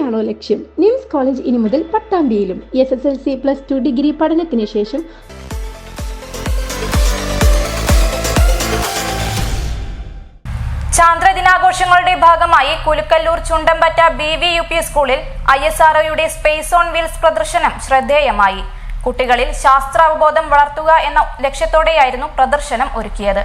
തന്നെയാണോ ലക്ഷ്യം? Nymphs college ഇനി മുതൽ പട്ടാമ്പിയിലും S S L C plus two degree പഠനത്തിന് ശേഷം ചാന്ദ്ര ദിനാഘോഷങ്ങളുടെ ഭാഗമായി Kulukkallur Chundampatta B V U P സ്കൂളിൽ ഐ എസ് ആർ ഒയുടെ സ്പേസ് ഓൺ വീൽസ് പ്രദർശനം ശ്രദ്ധേയമായി. കുട്ടികളിൽ ശാസ്ത്രാവബോധം വളർത്തുക എന്ന ലക്ഷ്യത്തോടെയായിരുന്നു പ്രദർശനം ഒരുക്കിയത്.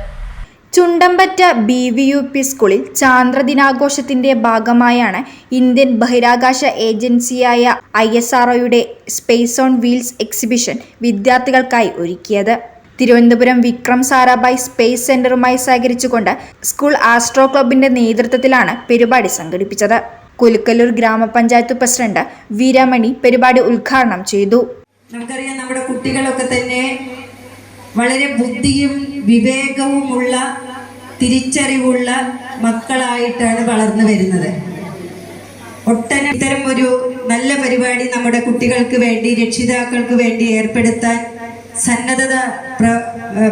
Chundampatta B V U P സ്കൂളിൽ ചാന്ദ്രദിനാഘോഷത്തിന്റെ ഭാഗമായാണ് ഇന്ത്യൻ ബഹിരാകാശ ഏജൻസിയായ ഐ എസ് ആർഒയുടെ സ്പേസ് ഓൺ വീൽസ് എക്സിബിഷൻ വിദ്യാർത്ഥികൾക്കായി ഒരുക്കിയത്. തിരുവനന്തപുരം വിക്രം സാരാഭായ് സ്പേസ് സെന്ററുമായി സഹകരിച്ചുകൊണ്ട് സ്കൂൾ ആസ്ട്രോ ക്ലബിന്റെ നേതൃത്വത്തിലാണ് പരിപാടി സംഘടിപ്പിച്ചത്. കുലുക്കല്ലൂർ ഗ്രാമപഞ്ചായത്ത് പ്രസിഡന്റ് വീരമണി പരിപാടി ഉദ്ഘാടനം ചെയ്തു. നമുക്കറിയാം നമ്മുടെ കുട്ടികളൊക്കെ തന്നെ വളരെ ബുദ്ധിയും വിവേകവുമുള്ള തിരിച്ചറിവുള്ള മക്കളായിട്ടാണ് വളർന്നു വരുന്നത്. ഒട്ടന ഇത്തരം ഒരു നല്ല പരിപാടി നമ്മുടെ കുട്ടികൾക്ക് വേണ്ടി രക്ഷിതാക്കൾക്ക് വേണ്ടി ഏർപ്പെടുത്താൻ സന്നദ്ധത പ്ര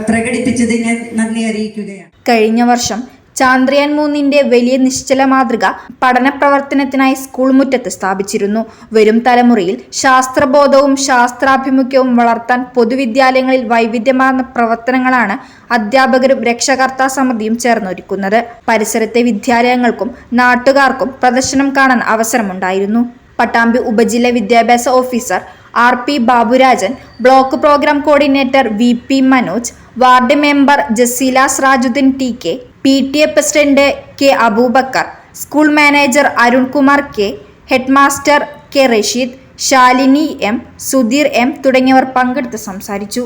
പ്രകടിപ്പിച്ചതിന് നന്ദി അറിയിക്കുകയാണ്. കഴിഞ്ഞ വർഷം ചാന്ദ്രയാൻ മൂന്നിന്റെ വലിയ നിശ്ചല മാതൃക പഠന പ്രവർത്തനത്തിനായി സ്കൂൾ മുറ്റത്ത് സ്ഥാപിച്ചിരുന്നു. വരും തലമുറയിൽ ശാസ്ത്രബോധവും ശാസ്ത്രാഭിമുഖ്യവും വളർത്താൻ പൊതുവിദ്യാലയങ്ങളിൽ വൈവിധ്യമാർന്ന പ്രവർത്തനങ്ങളാണ് അധ്യാപകരും രക്ഷകർത്താ സമിതിയും ചേർന്നൊരുക്കുന്നത്. പരിസരത്തെ വിദ്യാലയങ്ങൾക്കും നാട്ടുകാർക്കും പ്രദർശനം കാണാൻ അവസരമുണ്ടായിരുന്നു. പട്ടാമ്പി ഉപജില്ല വിദ്യാഭ്യാസ officer R P Baburajan block programme coordinator V P Manoj ward member Jaseela Srajuddeen T K P T A president K Abubakkar school manager Arunkumar K headmaster K Rasheed Shalini M Sudheer M തുടങ്ങിയവർ പങ്കെടുത്ത് സംസാരിച്ചു.